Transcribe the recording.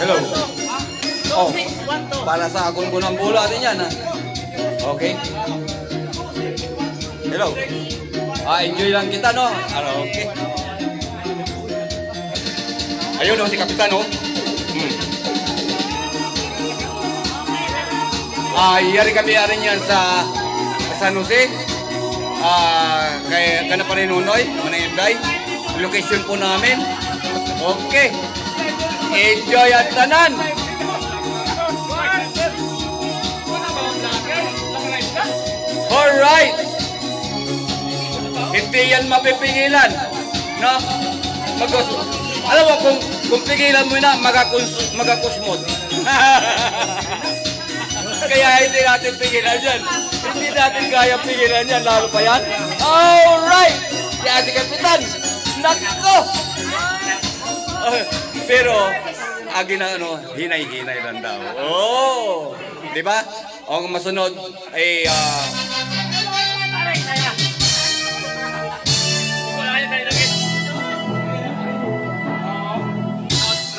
Hello. Oh, para sa akong kunang bola din yan, ha? Okay. Hello. Ah, enjoy lang kita, no? Ano, okay. Ayun, no, si Kapitan, no? Hmm. Ah, yari kami arin yan sa San Jose. Ah, kay kana pa rin Nunoy, Manayinday. Location po namin. Okay. Enjoy at tanan. Alright. Hindi yan mapipigilan. No? Magkus Alam mo, kung, kung pigilan mo na, magakus magakusmod. Kaya hindi natin pigilan yan. Hindi natin kaya pigilan yan. Lalo pa yan. Alright! Si Ate Kapitan! Nako! Ah, pero, agi na ano, hinay-hinay lang daw. Oh! Di ba? Ang masunod ay ah,